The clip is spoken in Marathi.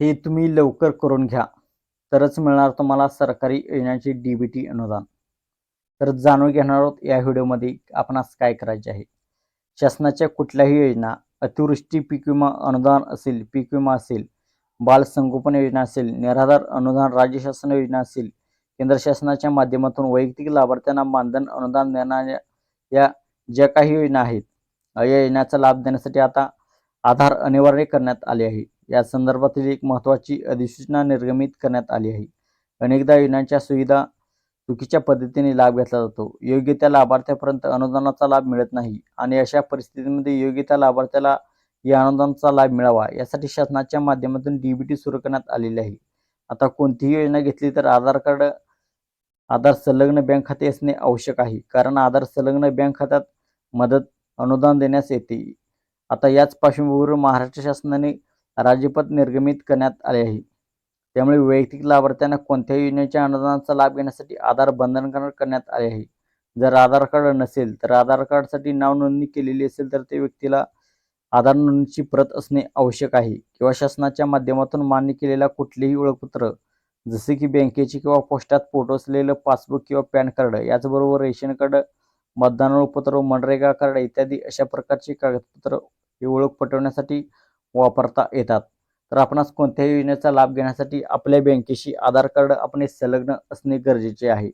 हे तुम्ही लवकर करून घ्या. तरच मिळणार तुम्हाला सरकारी योजनांचे डी बी टी अनुदान. तर जाणून घेणार आहोत या व्हिडिओमध्ये आपणास काय करायचे आहे. शासनाच्या कुठल्याही योजना अतिवृष्टी पीक विमा अनुदान असेल पीक विमा असेल बाल संगोपन योजना असेल निराधार अनुदान राज्य शासन योजना असेल केंद्र शासनाच्या माध्यमातून वैयक्तिक लाभार्थ्यांना मानधन अनुदान देणाऱ्या या ज्या काही योजना आहेत या योजनेचा लाभ देण्यासाठी आता आधार अनिवार्य करण्यात आले आहे. या संदर्भातील एक महत्त्वाची अधिसूचना निर्गमित करण्यात आली आहे. अनेकदा योजनांच्या सुविधा चुकीच्या पद्धतीने लाभ घेतला जातो. योग्य त्या लाभार्थ्यापर्यंत अनुदानाचा लाभ मिळत नाही आणि अशा परिस्थितीमध्ये योग्य त्या लाभार्थ्याला या अनुदानाचा लाभ मिळावा यासाठी शासनाच्या माध्यमातून डीबीटी सुरू करण्यात आलेली आहे. आता कोणतीही योजना घेतली तर आधार कार्ड आधार संलग्न बँक खाते असणे आवश्यक आहे. कारण आधार संलग्न बँक खात्यात मदत अनुदान देण्यास येते. आता याच पार्श्वभूमीवर महाराष्ट्र शासनाने राज्यपथ निर्गमित करण्यात आले आहे. त्यामुळे वैयक्तिक लाभार्थ्यांना कोणत्याही योजनेच्या अनुदानाचा लाभ घेण्यासाठी आधार बंधनकारक करण्यात आले आहे. जर आधार कार्ड नसेल तर आधार कार्डसाठी नाव नोंदणी केलेली असेल तर ते व्यक्तीला आधार नोंदणीची प्रत असणे आवश्यक आहे किंवा शासनाच्या माध्यमातून मान्य केलेला कुठलेही ओळखपत्र जसे की बँकेचे किंवा पोस्टात फोटो असलेलं पासबुक किंवा पॅन कार्ड याचबरोबर रेशन कार्ड मतदान ओळखपत्र मनरेगा कार्ड इत्यादी अशा प्रकारची कागदपत्र ही ओळख पटवण्यासाठी वापरता येतात. तर आपणास कोणत्याही योजनेचा लाभ घेण्यासाठी आपल्या बँकेशी आधार कार्ड आपणे संलग्न असणे गरजेचे आहे.